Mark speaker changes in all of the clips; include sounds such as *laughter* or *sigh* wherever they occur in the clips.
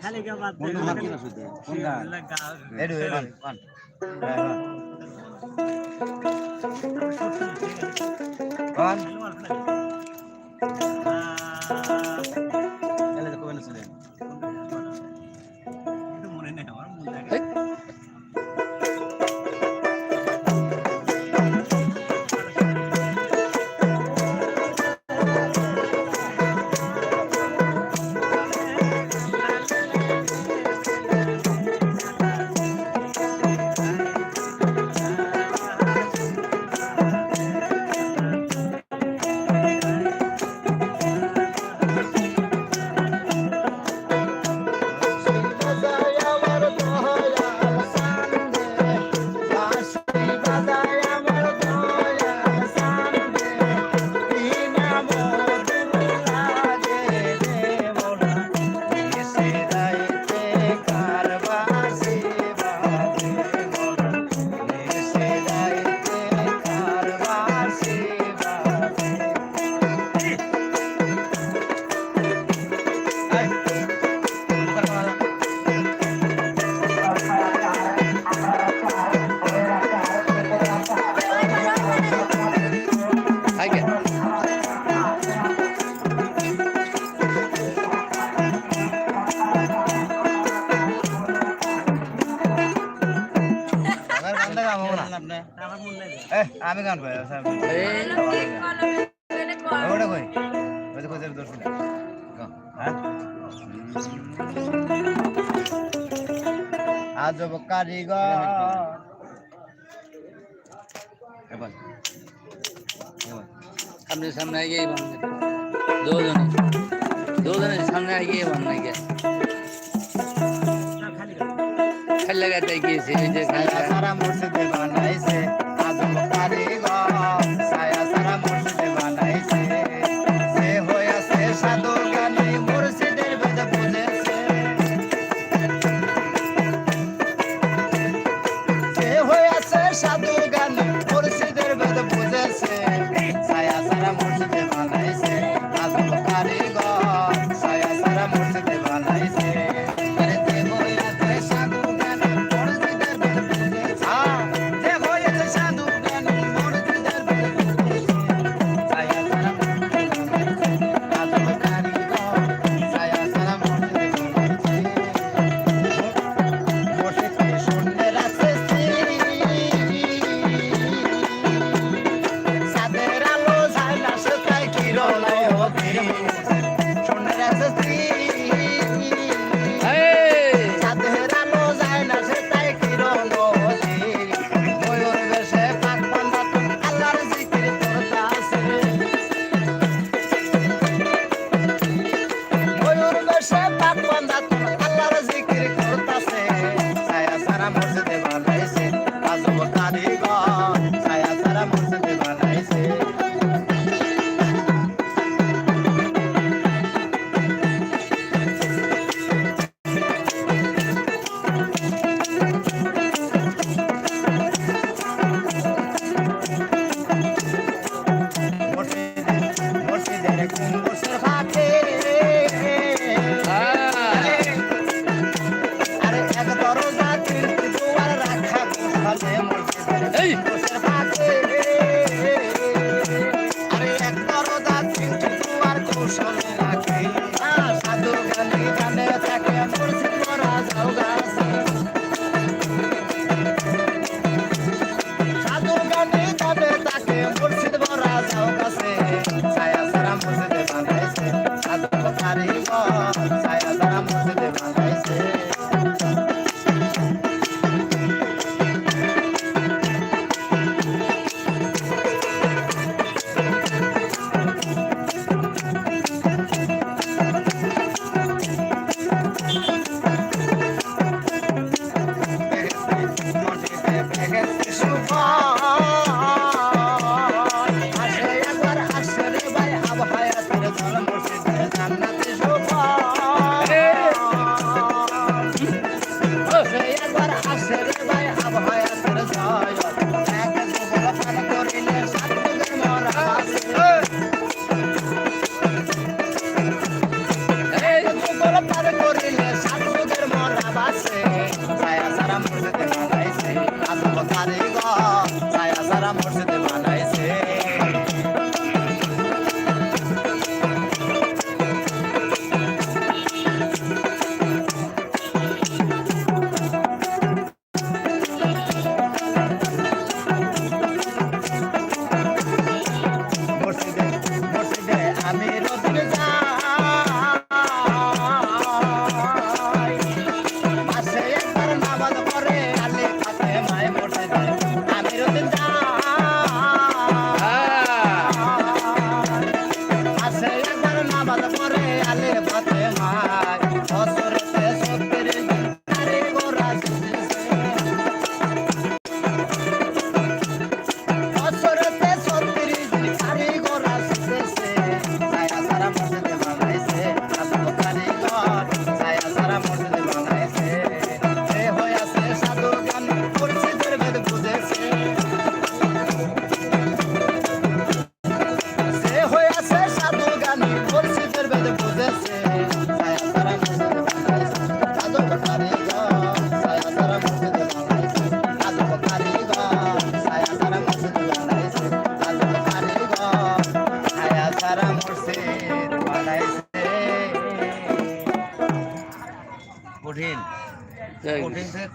Speaker 1: খালি গা বাদ
Speaker 2: দে। এডু এডু কোন কোন গান কয় ওটা কই ওটা কই ধরছি না আজব ए এবার हमने
Speaker 3: सामने आएगा ये बनने दो जने। दो जने सामने आएगा ये बनने के। खाली लगाता है कि इसे
Speaker 2: सारा मुर्शिद बनना ऐसे। বানাইছেন আজব কারিগর।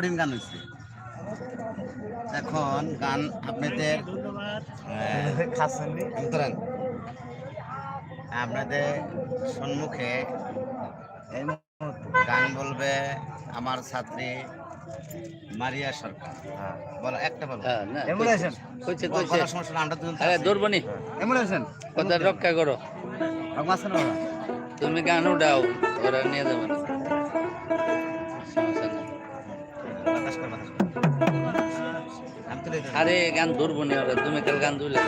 Speaker 4: কঠিন
Speaker 5: গান হয়েছে এখন গান আপনাদের ধরেন আপনাদের সম্মুখে গান বলবে আমার ছাত্রী মারিয়া সরকার। বলো একটা বলো।
Speaker 3: হ্যাঁ কইছে কইছে
Speaker 5: বলার সমস্যা না, আমরা দুজন
Speaker 3: আরে
Speaker 5: আছি।
Speaker 3: দৌড়বনি
Speaker 5: এমুলেশন
Speaker 3: কথা রক্ষা করো। তুমি গান উঠাও ওরা নিয়ে যাবে আরে গান ধরবো না তুমি কাল গান তুলে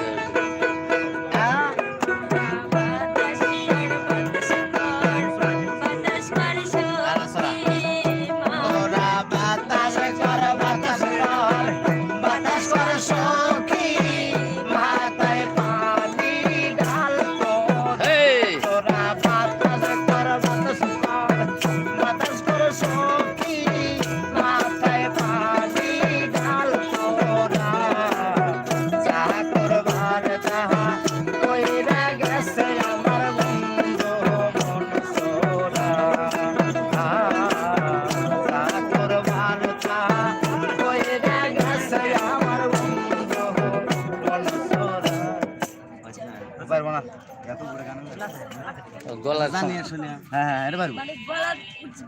Speaker 3: গলা
Speaker 5: জানিয়ে শুনে হ্যাঁ হ্যাঁ এটা পারব
Speaker 6: মানে গলা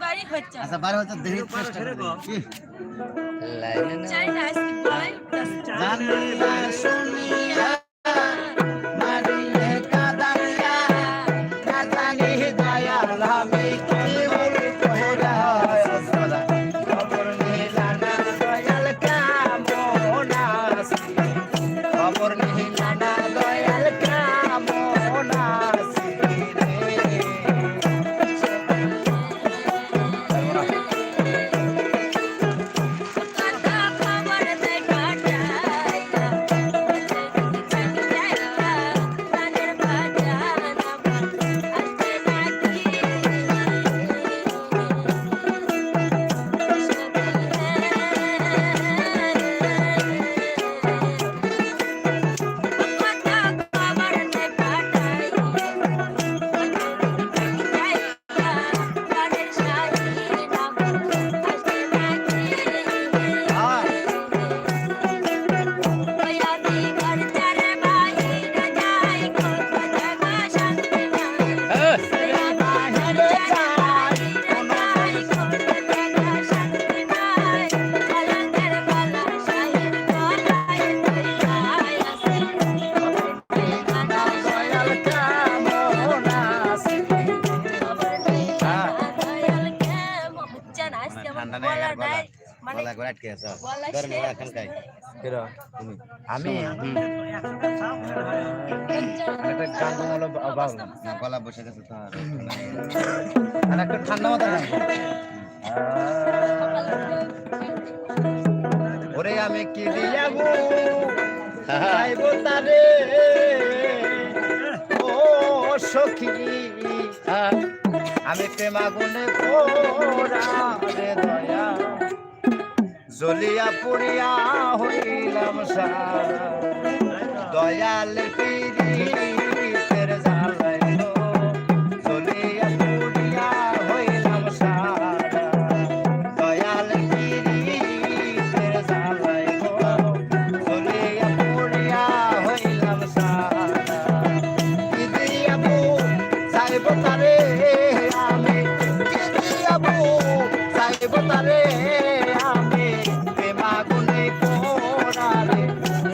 Speaker 6: বাড়ি হচ্ছে।
Speaker 5: আচ্ছা বারো হাজার দেখি চেষ্টা করি।
Speaker 3: লাইনে না।
Speaker 6: চাই না উঠতেছে।
Speaker 5: জানিবা শুনিয়া আছে
Speaker 6: গলা
Speaker 5: গরমে এখন খাই
Speaker 2: আমি?
Speaker 3: হুম।
Speaker 2: একটা গান হলো
Speaker 5: গলা বসে গেছে তো আর
Speaker 2: আর একটা ঠান্ডা মাথা গান ওরে আমি কি দিয়াবো? চাইব তারে। ও সখী।
Speaker 3: হ্যাঁ,
Speaker 2: আমি প্রেম আগুনে পোড়া রে দয়া। জ্বলিয়া পুড়িয়া হইলাম সারা দয়াল পীড়িতের Thank *laughs* you.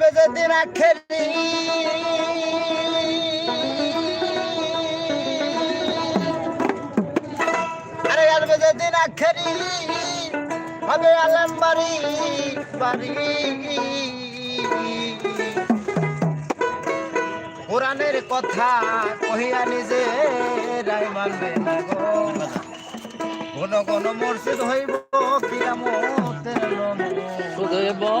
Speaker 3: বেজে দিন খেলি আরে আর
Speaker 7: বেজে দিন খেলি হবে
Speaker 3: আলাম বাড়ি বাড়ি। কোরআনের কথা কহিয়া নিজে রায় মানবে না গো। মসজিদ হইব কিয়ামতের
Speaker 2: শুধু এবং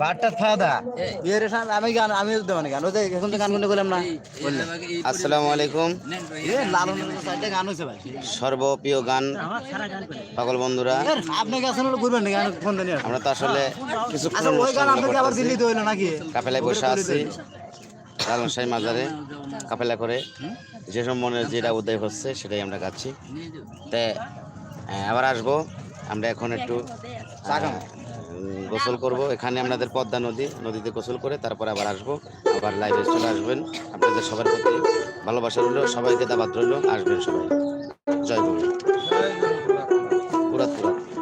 Speaker 2: বারটা খাওয়া দা বিয়ের আমি গান আমি দেবো না গান ওই যে এখন তো গান শুনতে গেলাম না।
Speaker 6: আসসালামু আলাইকুম।
Speaker 2: এ লালন সাইডে গান হয়েছে ভাই।
Speaker 6: সর্বপ্রিয় গান।
Speaker 1: গান
Speaker 6: পাগল বন্ধুরা
Speaker 2: আপনি গেছেন হলো ঘুরবেন না গান ফোন নিয়ে
Speaker 6: আমরা তো আসলে কিছুক্ষণ
Speaker 2: আচ্ছা ওই গান আপনাকে আবার হইল নাকি?
Speaker 6: কাফেলায় বসে আছি। লালন শাহী মাজারে কাফেলা করে। যেসব মনের যেটা উদয় হচ্ছে সেটাই আমরা গাচ্ছি। তে আবার আসব। আমরা এখন একটু গোসল করব। এখানে আপনাদের পদ্মা নদী, নদীতে গোসল করে তারপরে আবার আসব। আবার লাইভে চলে আসবেন। আপনাদের সবার প্রতি ভালোবাসা রইল, সবাইকে দাবাত রইল। আসবেন সবাই। জয় গুরু পুরাত পুরাত